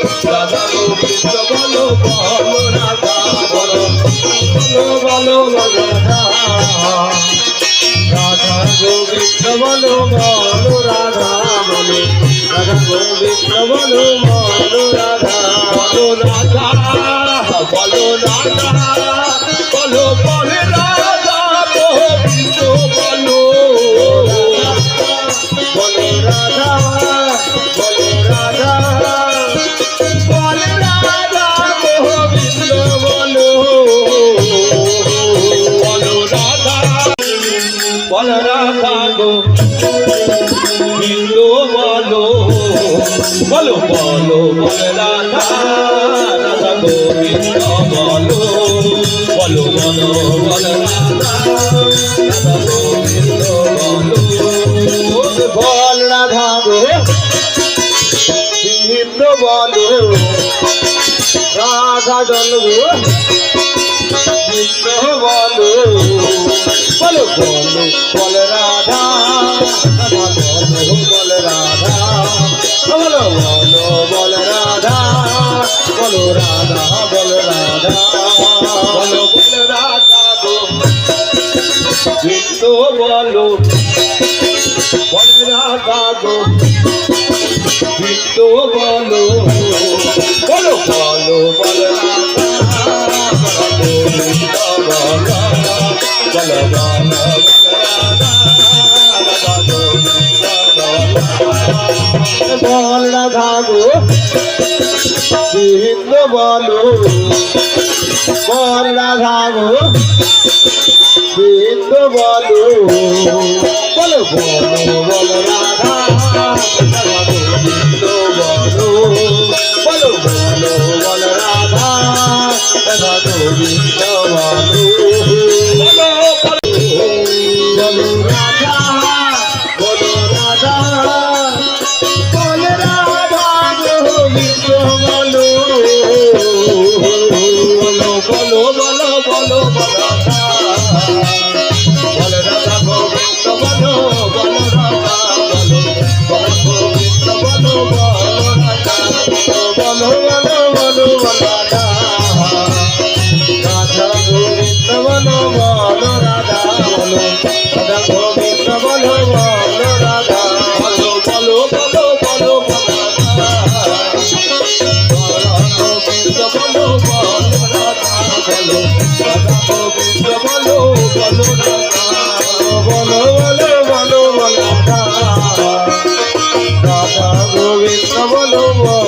রাধা গোবিন্দ বলো বলো রাধা বলো বলো বলো রাধা রাধা গোবিন্দ বলো বলো রাধা বলো রাধা গোবিন্দ বলো বলো রাধা বলো রাধা বলো রাধা বলো বলে রাধা গোবিন্দ বলো বলো রাধা বলো রাধা বলো বলো রাধা রাধা গোবিন্দ বলো। বলো বলো বলো বলো। রাধা বল রাধা। বলো বলো, বল রাধা, বলো রাধা, বল রাধা, বলো বলো রাধা গো। হিন্দু বলো, বলে রাধা গো। হিন্দু বলো বলো বলো বলো রাধা, বলো বলো বলো বলো রাধা। বল রাধা গো। গোবিন্দ বলো। বল রাধা গো। গোবিন্দ বলো। বলো বলো বল রাধা। গোবিন্দ বলো। বলো বলো বল রাধা গোবিন্দ বলো বলো রাধা। বলো রাধা। রাধা গোবিন্দ বল বল রাধা বল রাধা গোবিন্দ বল বল রাধা বল বলো বলো বলো গোবিন্দ বল বল রাধা বল রাধা গোবিন্দ বল বল রাধা বল বল বল রাধা রাধা গোবিন্দ বল বল